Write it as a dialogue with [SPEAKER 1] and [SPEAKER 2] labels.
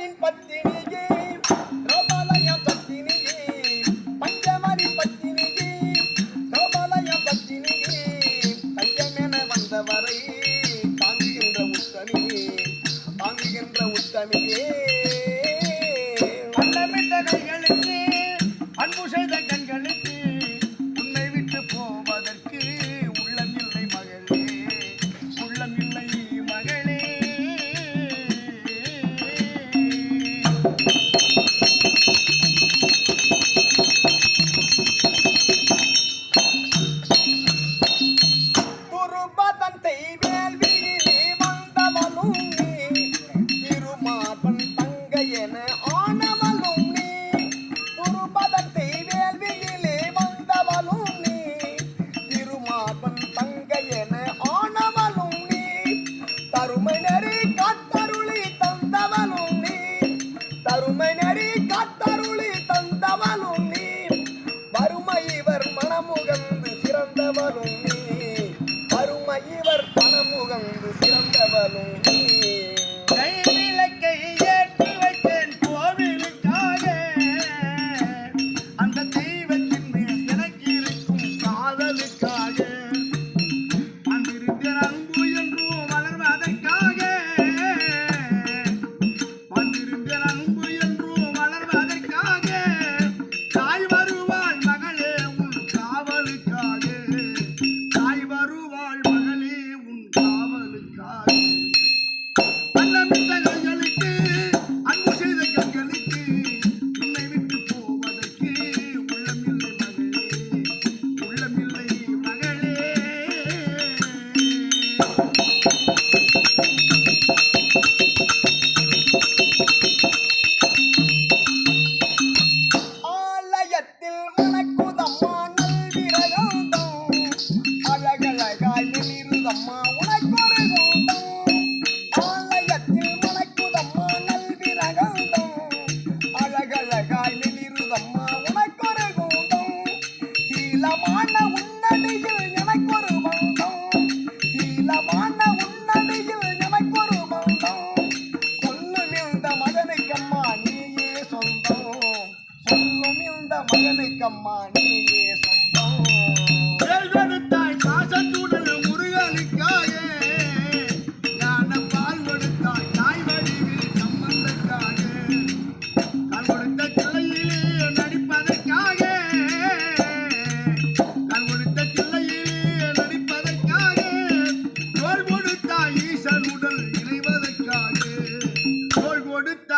[SPEAKER 1] பஞ்சமரின் பத்தினியே திரௌபலய பத்தினியே பஞ்சமரி பத்தினியே திரௌபலய பத்தினியே தஞ்சமென வந்தவரை தாங்குகின்ற உத்தமியே தாங்குகின்ற உத்தமியே. தருமை நெறி காத்தருளி தந்தவளும் நீ. தருமை நெறி காத்தருளி தந்தவளும் நீ. வறுமை இவர் மனமுகந்து நீ. வறுமை இவர் நீ. சீலமான உன்னடியில் எனக்கொரு பந்தம் சீலமான உன்னடியில் எனக்கொரு பந்தம் சொல்லும் இந்த மகனுக்கம்மா நீயே சொந்தம். சொல்லும் இந்த மகனுக்கம்மா நீயே சொந்தம்.
[SPEAKER 2] கொடுத்தாய்